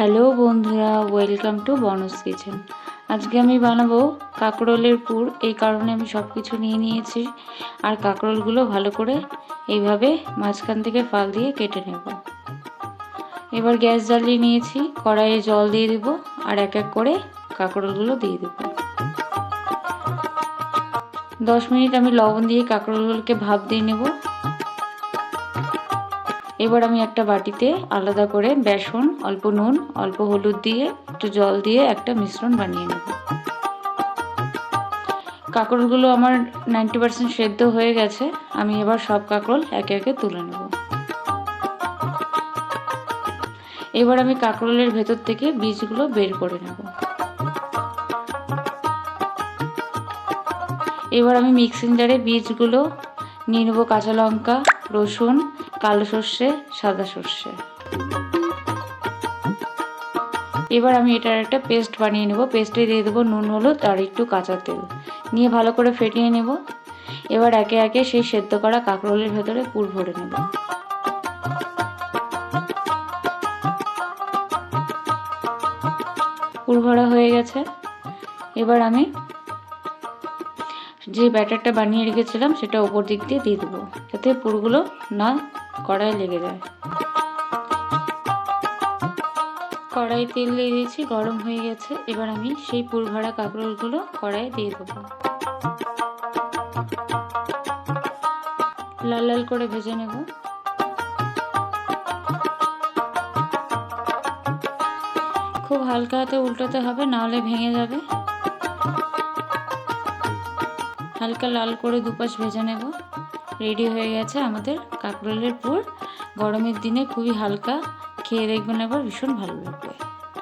Hello বন্ধুরা, welcome to বনস kitchen. আজকে আমি বানাবো কাঁকরোলের পুর, এই কারণে আমি সব কিছু নিয়ে নিয়েছি। আর কাঁকরোলগুলো ভালো করে এইভাবে মাঝখান থেকে ফাল দিয়ে কেটে নেব। এবার গ্যাস জ্বালিয়ে নিয়েছি, কড়াইয়ে জল দিয়ে দেব, আর এক এক করে কাঁকরোলগুলো দিয়ে দেব। দশ মিনিট আমি লবণ দিয়ে কাঁকরোলগুলোকে ভাপ দিয়ে নেব। এবার আমি একটা বাটিতে আলাদা করে বেসন, অল্প নুন, অল্প হলুদ দিয়ে, একটু জল দিয়ে একটা মিশ্রণ বানিয়ে নেব। কাঁকরোলগুলো আমার নাইনটি পার্সেন্ট সেদ্ধ হয়ে গেছে। আমি এবার সব কাঁকরোল একে একে তুলে নেব। এবার আমি কাঁকরোলের ভেতর থেকে বীজগুলো বের করে নেব। এবার আমি মিক্সিং জারে বীজগুলো নিয়ে কাঁচা লঙ্কা, রসুন, কালো সর্ষে, সাদা সর্ষে। এবার আমি এটার একটা পেস্ট বানিয়ে নেব। পেস্টে দিয়ে দেবো নুন, হলুদ আর একটু কাঁচা তেল। নিয়ে ভালো করে ফেটিয়ে নেব। এবার একে একে সেই সেদ্ধ করা কাঁকরোলের ভেতরে পুর ভরে নেব। পুর ভরা হয়ে গেছে। এবার আমি যে ব্যাটারটা বানিয়ে রেখেছিলাম সেটা ওপর দিক দিয়ে দিয়ে দেবো। যাতে পুরগুলো না কড়াই লেগে যায়। কড়াই তেল দিয়ে দিয়েছি, গরম হয়ে গেছে। এবার আমি সেই পুর ভরা কাঁকরোলগুলো কড়াইয়ে দিয়ে দেবো। লাল লাল করে ভেজে নেব। খুব হালকা হাতে উল্টোতে হবে নাহলে ভেঙে যাবে। হালকা লাল করে দুপাশ ভেজে নেব। রেডি হয়ে গেছে আমাদের কাকরোলের পুর। গরমের দিনে খুবই হালকা, খেয়ে দেখবেন আবার ভীষণ ভালো লাগবে।